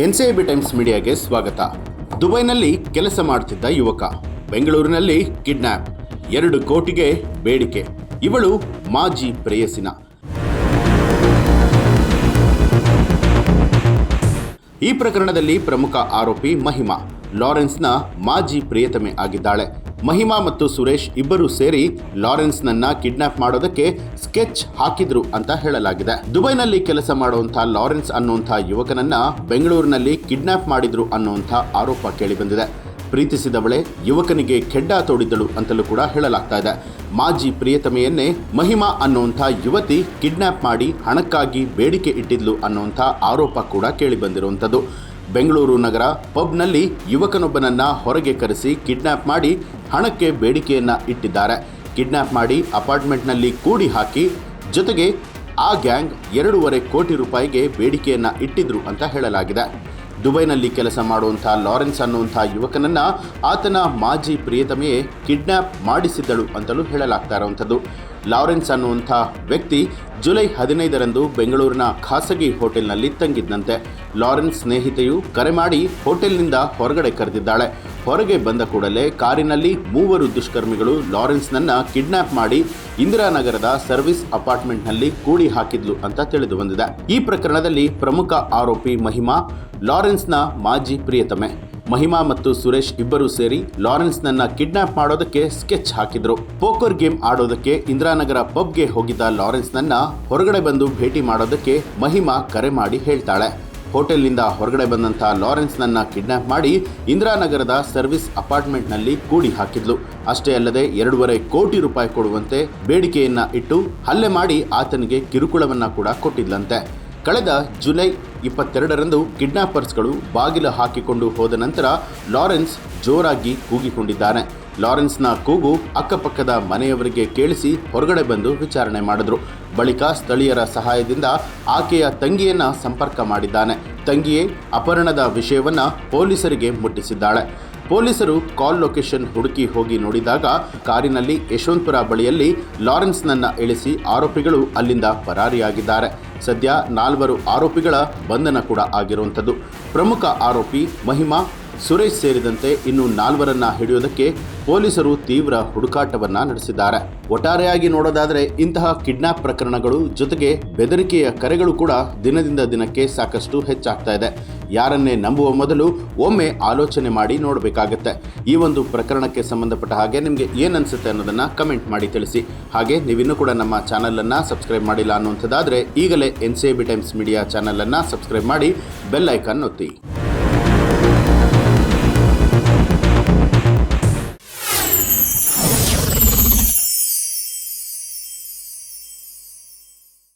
NCIB times ಮೀಡಿಯಾಗೆ ಸ್ವಾಗತ. ದುಬೈನಲ್ಲಿ ಕೆಲಸ ಮಾಡುತ್ತಿದ್ದ ಯುವಕ. ಬೆಂಗಳೂರಿನಲ್ಲಿ ಕಿಡ್ನ್ಯಾಪ್ ಎರಡು ಕೋಟಿಗೆ ಬೇಡಿಕೆ. ಇವಳು ಮಾಜಿ ಪ್ರೇಯಸಿನ. ಈ ಪ್ರಕರಣದಲ್ಲಿ ಪ್ರಮುಖ ಆರೋಪಿ ಮಹಿಮಾ. ಲಾರೆನ್ಸ್ನ ಮಾಜಿ ಪ್ರಿಯತಮೆ ಆಗಿದ್ದಾಳೆ. ಮಹಿಮಾ ಮತ್ತು ಸುರೇಶ್ ಇಬ್ಬರು ಸೇರಿ ಲಾರೆನ್ಸ್ನನ್ನ ಕಿಡ್ನಾಪ್ ಮಾಡೋದಕ್ಕೆ ಸ್ಕೆಚ್ ಹಾಕಿದ್ರು ಅಂತ ಹೇಳಲಾಗಿದೆ. ದುಬೈನಲ್ಲಿ ಕೆಲಸ ಮಾಡುವಂತಹ ಲಾರೆನ್ಸ್ ಅನ್ನುವಂಥ ಯುವಕನನ್ನ ಬೆಂಗಳೂರಿನಲ್ಲಿ ಕಿಡ್ನಾಪ್ ಮಾಡಿದ್ರು ಅನ್ನುವಂಥ ಆರೋಪ ಕೇಳಿಬಂದಿದೆ. ಪ್ರೀತಿಸಿದವಳೆ ಯುವಕನಿಗೆ ಖೆಡ್ಡ ತೋಡಿದ್ದಳು ಅಂತಲೂ ಕೂಡ ಹೇಳಲಾಗ್ತಾ ಇದೆ. ಮಾಜಿ ಪ್ರಿಯತಮೆಯನ್ನೇ ಮಹಿಮಾ ಅನ್ನುವಂಥ ಯುವತಿ ಕಿಡ್ನಾಪ್ ಮಾಡಿ ಹಣಕ್ಕಾಗಿ ಬೇಡಿಕೆ ಇಟ್ಟಿದ್ಲು ಅನ್ನುವಂಥ ಆರೋಪ ಕೂಡ ಕೇಳಿಬಂದಿರುವಂಥದ್ದು. ಬೆಂಗಳೂರು ನಗರ ಪಬ್ನಲ್ಲಿ ಯುವಕನೊಬ್ಬನನ್ನ ಹೊರಗೆ ಕರೆಸಿ ಕಿಡ್ನಾಪ್ ಮಾಡಿ ಹಣಕ್ಕೆ ಬೇಡಿಕೆಯನ್ನ ಇಟ್ಟಿದ್ದಾರೆ. ಕಿಡ್ನಾಪ್ ಮಾಡಿ ಅಪಾರ್ಟ್ಮೆಂಟ್ನಲ್ಲಿ ಕೂಡಿ ಹಾಕಿ ಜೊತೆಗೆ ಆ ಗ್ಯಾಂಗ್ ಎರಡೂವರೆ ಕೋಟಿ ರೂಪಾಯಿಗೆ ಬೇಡಿಕೆಯನ್ನ ಇಟ್ಟಿದ್ರು ಅಂತ ಹೇಳಲಾಗಿದೆ. ದುಬೈನಲ್ಲಿ ಕೆಲಸ ಮಾಡುವಂಥ ಲಾರೆನ್ಸ್ ಅನ್ನುವಂಥ ಯುವಕನನ್ನ ಆತನ ಮಾಜಿ ಪ್ರಿಯತಮೆಯೇ ಕಿಡ್ನ್ಯಾಪ್ ಮಾಡಿಸಿದ್ದಳು ಅಂತಲೂ ಹೇಳಲಾಗ್ತಾ ಇರುವಂಥದ್ದು. ಲಾರೆನ್ಸ್ ಅನ್ನುವಂಥ ವ್ಯಕ್ತಿ ಜುಲೈ ಹದಿನೈದರಂದು ಬೆಂಗಳೂರಿನ ಖಾಸಗಿ ಹೋಟೆಲ್ನಲ್ಲಿ ತಂಗಿದ್ದಂತೆ. ಲಾರೆನ್ಸ್ ಸ್ನೇಹಿತೆಯು ಕರೆ ಮಾಡಿ ಹೋಟೆಲ್ನಿಂದ ಹೊರಗಡೆ ಕರೆದಿದ್ದಾಳೆ. ಹೊರಗೆ ಬಂದ ಕೂಡಲೇ ಕಾರಿನಲ್ಲಿ ಮೂವರು ದುಷ್ಕರ್ಮಿಗಳು ಲಾರೆನ್ಸ್ನನ್ನು ಕಿಡ್ನಾಪ್ ಮಾಡಿ ಇಂದಿರಾನಗರದ ಸರ್ವಿಸ್ ಅಪಾರ್ಟ್ಮೆಂಟ್ನಲ್ಲಿ ಕೂಡಿ ಹಾಕಿದ್ಲು ಅಂತ ತಿಳಿದು ಬಂದಿದೆ ಈ ಪ್ರಕರಣದಲ್ಲಿ ಪ್ರಮುಖ ಆರೋಪಿ ಮಹಿಮಾ, ಲಾರೆನ್ಸ್ನ ಮಾಜಿ ಪ್ರಿಯತಮೆ. ಮಹಿಮಾ ಮತ್ತು ಸುರೇಶ್ ಇಬ್ಬರು ಸೇರಿ ಲಾರೆನ್ಸ್ನನ್ನ ಕಿಡ್ನಾಪ್ ಮಾಡೋದಕ್ಕೆ ಸ್ಕೆಚ್ ಹಾಕಿದ್ರು. ಪೋಕರ್ ಗೇಮ್ ಆಡೋದಕ್ಕೆ ಇಂದಿರಾನಗರ ಪಬ್ಗೆ ಹೋಗಿದ್ದ ಲಾರೆನ್ಸ್ನನ್ನ ಹೊರಗಡೆ ಬಂದು ಭೇಟಿ ಮಾಡೋದಕ್ಕೆ ಮಹಿಮಾ ಕರೆ ಮಾಡಿ ಹೇಳ್ತಾಳೆ. ಹೋಟೆಲ್ನಿಂದ ಹೊರಗಡೆ ಬಂದಂಥ ಲಾರೆನ್ಸ್ನನ್ನ ಕಿಡ್ನಾಪ್ ಮಾಡಿ ಇಂದಿರಾನಗರದ ಸರ್ವಿಸ್ ಅಪಾರ್ಟ್ಮೆಂಟ್ನಲ್ಲಿ ಕೂಡಿ ಹಾಕಿದ್ಲು. ಅಷ್ಟೇ ಅಲ್ಲದೆ ಎರಡೂವರೆ ಕೋಟಿ ರೂಪಾಯಿ ಕೊಡುವಂತೆ ಬೇಡಿಕೆಯನ್ನ ಇಟ್ಟು ಹಲ್ಲೆ ಮಾಡಿ ಆತನಿಗೆ ಕಿರುಕುಳವನ್ನ ಕೂಡ ಕೊಟ್ಟಿದ್ಲಂತೆ. ಕಳೆದ ಜುಲೈ ಇಪ್ಪತ್ತೆರಡರಂದು ಕಿಡ್ನಾಪರ್ಸ್ಗಳು ಬಾಗಿಲು ಹಾಕಿಕೊಂಡು ಹೋದ ನಂತರ ಲಾರೆನ್ಸ್ ಜೋರಾಗಿ ಕೂಗಿಕೊಂಡಿದ್ದಾನೆ. ಲಾರೆನ್ಸ್ನ ಕೂಗು ಅಕ್ಕಪಕ್ಕದ ಮನೆಯವರಿಗೆ ಕೇಳಿಸಿ ಹೊರಗಡೆ ಬಂದು ವಿಚಾರಣೆ ಮಾಡಿದ್ರು. ಬಳಿಕ ಸ್ಥಳೀಯರ ಸಹಾಯದಿಂದ ಆಕೆಯ ತಂಗಿಯನ್ನ ಸಂಪರ್ಕ ಮಾಡಿದ್ದಾನೆ. ತಂಗಿಯೇ ಅಪಹರಣದ ವಿಷಯವನ್ನ ಪೊಲೀಸರಿಗೆ ಮುಟ್ಟಿಸಿದ್ದಾಳೆ. ಪೊಲೀಸರು ಕಾಲ್ ಲೊಕೇಶನ್ ಹುಡುಕಿ ಹೋಗಿ ನೋಡಿದಾಗ ಕಾರಿನಲ್ಲಿ ಯಶವಂತಪುರ ಬಳಿಯಲ್ಲಿ ಲಾರೆನ್ಸ್ನನ್ನ ಇಳಿಸಿ ಆರೋಪಿಗಳು ಅಲ್ಲಿಂದ ಪರಾರಿಯಾಗಿದ್ದಾರೆ. ಸದ್ಯ ನಾಲ್ವರು ಆರೋಪಿಗಳ ಬಂಧನ ಕೂಡ ಆಗಿರುವಂಥದ್ದು. ಪ್ರಮುಖ ಆರೋಪಿ ಮಹಿಮಾ, ಸುರೇಶ್ ಸೇರಿದಂತೆ ಇನ್ನು ನಾಲ್ವರನ್ನ ಹಿಡಿಯೋದಕ್ಕೆ ಪೊಲೀಸರು ತೀವ್ರ ಹುಡುಕಾಟವನ್ನ ನಡೆಸಿದ್ದಾರೆ. ಒಟ್ಟಾರೆಯಾಗಿ ನೋಡೋದಾದರೆ ಇಂತಹ ಕಿಡ್ನಾಪ್ ಪ್ರಕರಣಗಳು ಜೊತೆಗೆ ಬೆದರಿಕೆಯ ಕರೆಗಳು ಕೂಡ ದಿನದಿಂದ ದಿನಕ್ಕೆ ಸಾಕಷ್ಟು ಹೆಚ್ಚಾಗ್ತಾ ಇದೆ. ಯಾರನ್ನೇ ನಂಬುವ ಮೊದಲು ಒಮ್ಮೆ ಆಲೋಚನೆ ಮಾಡಿ ನೋಡಬೇಕಾಗತ್ತೆ. ಈ ಒಂದು ಪ್ರಕರಣಕ್ಕೆ ಸಂಬಂಧಪಟ್ಟ ಹಾಗೆ ನಿಮಗೆ ಏನನ್ಸುತ್ತೆ ಅನ್ನೋದನ್ನು ಕಮೆಂಟ್ ಮಾಡಿ ತಿಳಿಸಿ. ಹಾಗೆ ನೀವಿನ್ನೂ ಕೂಡ ನಮ್ಮ ಚಾನಲನ್ನು ಸಬ್ಸ್ಕ್ರೈಬ್ ಮಾಡಿಲ್ಲ ಅನ್ನುವಂಥದ್ದಾದರೆ ಈಗಲೇ N C B Times Media ಚಾನಲನ್ನು ಸಬ್ಸ್ಕ್ರೈಬ್ ಮಾಡಿ ಬೆಲ್ ಐಕಾನ್ ಒತ್ತಿ.